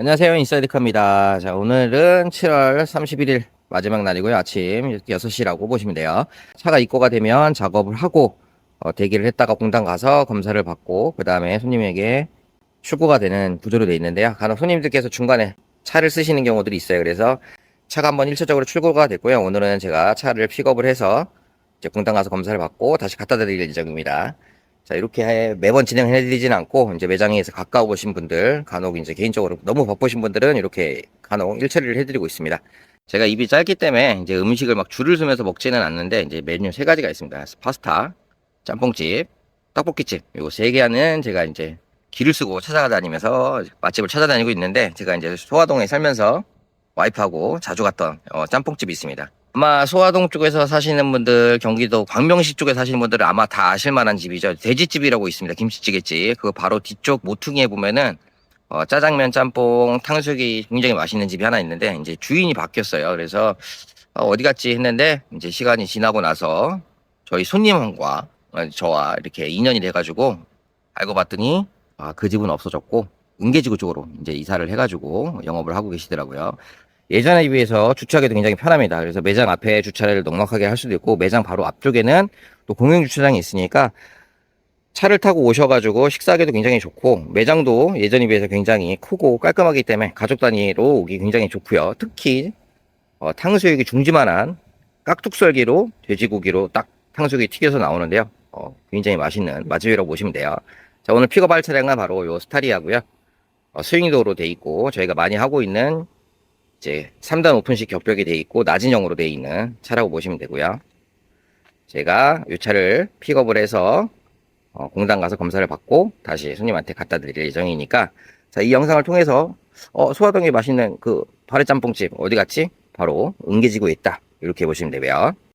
안녕하세요. 인사이드카입니다. 자, 오늘은 7월 31일 마지막 날이고요. 아침 6시라고 보시면 돼요. 차가 입고가 되면 작업을 하고 어, 대기를 했다가 공장 가서 검사를 받고 그 다음에 손님에게 출고가 되는 구조로 되어 있는데요. 간혹 손님들께서 중간에 차를 쓰시는 경우들이 있어요. 그래서 차가 한번 일차적으로 출고가 됐고요. 오늘은 제가 차를 픽업을 해서 이제 공장 가서 검사를 받고 다시 갖다 드릴 예정입니다. 자, 이렇게 매번 진행해 드리진 않고, 이제 매장에서 가까우신 분들, 간혹 이제 개인적으로 너무 바쁘신 분들은 이렇게 간혹 일처리를 해 드리고 있습니다. 제가 입이 짧기 때문에 이제 음식을 막 줄을 서면서 먹지는 않는데, 이제 메뉴 세 가지가 있습니다. 파스타, 짬뽕집, 떡볶이집, 요거 세 개는 제가 이제 길을 쓰고 찾아다니면서 맛집을 찾아다니고 있는데, 제가 이제 소화동에 살면서 와이프하고 자주 갔던 어, 짬뽕집이 있습니다. 아마 소화동 쪽에서 사시는 분들, 경기도 광명시 쪽에 사시는 분들은 아마 다 아실 만한 집이죠. 돼지집이라고 있습니다. 김치찌개집. 그 바로 뒤쪽 모퉁이에 보면은 어, 짜장면, 짬뽕, 탕수육이 굉장히 맛있는 집이 하나 있는데 이제 주인이 바뀌었어요. 그래서 어, 어디 갔지 했는데 이제 시간이 지나고 나서 저희 손님과 어, 저와 이렇게 인연이 돼가지고 알고 봤더니 아, 그 집은 없어졌고 은계지구 쪽으로 이제 이사를 해가지고 영업을 하고 계시더라고요. 예전에 비해서 주차하기도 굉장히 편합니다. 그래서 매장 앞에 주차를 넉넉하게 할 수도 있고 매장 바로 앞쪽에는 또 공용 주차장이 있으니까 차를 타고 오셔가지고 식사하기도 굉장히 좋고 매장도 예전에 비해서 굉장히 크고 깔끔하기 때문에 가족 단위로 오기 굉장히 좋고요. 특히 어, 탕수육이 중지만한 깍둑썰기로 돼지고기로 딱 탕수육이 튀겨서 나오는데요. 어, 굉장히 맛있는 맛집이라고 보시면 돼요. 자 오늘 픽업할 차량은 바로 요 스타리아고요. 어, 스윙도로 돼 있고 저희가 많이 하고 있는 이제 3단 오픈식 격벽이 돼 있고 낮은 형으로 돼 있는 차라고 보시면 되고요. 제가 이 차를 픽업을 해서 어, 공장 가서 검사를 받고 다시 손님한테 갖다 드릴 예정이니까 자, 이 영상을 통해서 어, 소화동에 맛있는 그 발해짬뽕집 어디 갔지? 바로 은계지구에 있다. 이렇게 보시면 되고요.